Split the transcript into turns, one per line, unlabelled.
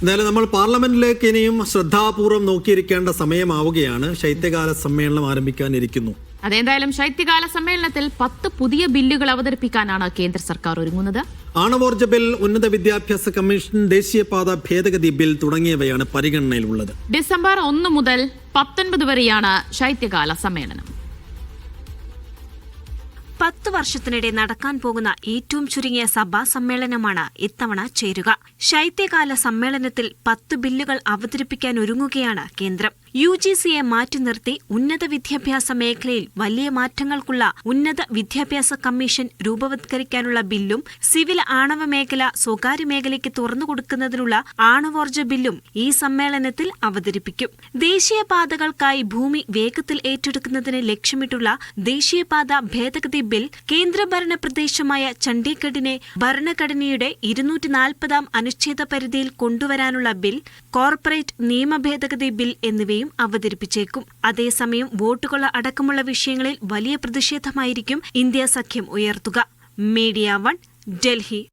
എന്തായാലും നമ്മൾ പാർലമെന്റിലേക്ക് ഇനിയും ശ്രദ്ധാപൂർവം നോക്കിയിരിക്കേണ്ട സമയമാവുകയാണ്. ശൈത്യകാല സമ്മേളനം ആരംഭിക്കാനിരിക്കുന്നു.
അതെന്തായാലും ശൈത്യകാല സമ്മേളനത്തിൽ പത്ത് പുതിയ ബില്ലുകൾ അവതരിപ്പിക്കാനാണ് കേന്ദ്ര സർക്കാർ ഒരുങ്ങുന്നത്.
ആണവോർജ ബിൽ ഉന്നത വിദ്യാഭ്യാസ കമ്മീഷൻ ദേശീയപാത ഭേദഗതി ബിൽ തുടങ്ങിയവയാണ് പരിഗണനയിലുള്ളത്.
ഡിസംബർ ഒന്ന് മുതൽ പത്തൊൻപത് വരെയാണ് ശൈത്യകാല സമ്മേളനം.
പത്ത് വർഷത്തിനിടെ നടക്കാൻ പോകുന്ന ഏറ്റവും ചുരുങ്ങിയ സഭാ സമ്മേളനമാണ് ഇത്തവണ ചേരുക. ശൈത്യകാല സമ്മേളനത്തിൽ പത്ത് ബില്ലുകൾ അവതരിപ്പിക്കാൻ ഒരുങ്ങുകയാണ് കേന്ദ്രം. യു ജി സിയെ മാറ്റി നിർത്തി ഉന്നത വിദ്യാഭ്യാസ മേഖലയിൽ വലിയ മാറ്റങ്ങൾക്കുള്ള ഉന്നത വിദ്യാഭ്യാസ കമ്മീഷൻ രൂപവത്കരിക്കാനുള്ള ബില്ലും സിവിൽ ആണവ മേഖല സ്വകാര്യ മേഖലയ്ക്ക് തുറന്നുകൊടുക്കുന്നതിനുള്ള ആണവോർജ ബില്ലും ഈ സമ്മേളനത്തിൽ അവതരിപ്പിക്കും. ദേശീയപാതകൾക്കായി ഭൂമി വേഗത്തിൽ ഏറ്റെടുക്കുന്നതിന് ലക്ഷ്യമിട്ടുള്ള ദേശീയപാത ഭേദഗതി ബിൽ കേന്ദ്രഭരണ പ്രദേശമായ ചണ്ഡീഗഡിനെ ഭരണഘടനയുടെ ഇരുന്നൂറ്റി നാൽപ്പതാം അനുച്ഛേദ പരിധിയിൽ കൊണ്ടുവരാനുള്ള ബിൽ കോർപ്പറേറ്റ് നിയമ ഭേദഗതി ബിൽ എന്നിവയും അവതരിപ്പിച്ചേക്കും. അതേസമയം വോട്ടുകൾ അടക്കമുള്ള വിഷയങ്ങളിൽ വലിയ പ്രതിഷേധമായിരിക്കും ഇന്ത്യ സഖ്യം ഉയർത്തുക. Media one Delhi.